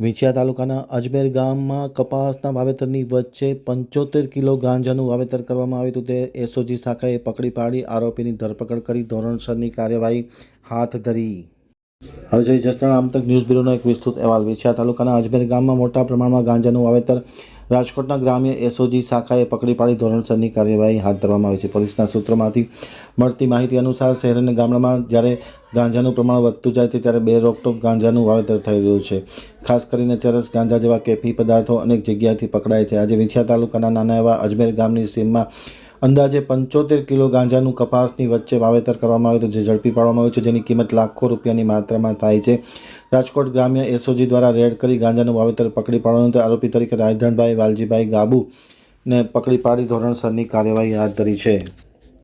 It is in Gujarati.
વિંછિયા તાલુકાના અજમેર ગામમાં કપાસના વાવેતરની વચ્ચે પંચોતેર કિલો ગાંજાનું વાવેતર કરવામાં આવ્યું હતું. તે એસઓજી શાખાએ પકડી પાડી આરોપીની ધરપકડ કરી ધોરણસરની કાર્યવાહી હાથ ધરી. હવે જોઈએ જસદણ આમતક ન્યૂઝ બ્યુરોનો એક વિસ્તૃત અહેવાલ. વિછિયા તાલુકાના અજમેર ગામમાં મોટા પ્રમાણમાં ગાંજાનું વાવેતર રાજકોટના ગ્રામ્ય એસઓજી શાખાએ પકડી પાડી ધોરણસરની કાર્યવાહી હાથ ધરવામાં આવી છે. પોલીસના સૂત્રોમાંથી મળતી માહિતી અનુસાર શહેર અને ગામડામાં જ્યારે ગાંજાનું પ્રમાણ વધતું જાય છે, ત્યારે બે રોકટોક ગાંજાનું વાવેતર થઈ રહ્યું છે. ખાસ કરીને ચરસ ગાંજા જેવા કેફી પદાર્થો અનેક જગ્યાએથી પકડાય છે. આજે વિછિયા તાલુકાના નાના એવા અજમેર ગામની સીમમાં અંદાજે પંચોતેર કિલો ગાંજાનું કપાસની વચ્ચે વાવેતર કરવામાં આવ્યું હતું, જે ઝડપી પાડવામાં આવ્યું છે. જેની કિંમત લાખો રૂપિયાની માત્રામાં થાય છે. રાજકોટ ગ્રામ્ય એસઓજી દ્વારા રેડ કરી ગાંજાનું વાવેતર પકડી પાડવાનું આરોપી તરીકે રાજધણભાઈ વાલજીભાઈ ગાબુ ને પકડી પાડી ધોરણસરની કાર્યવાહી હાથ ધરી છે.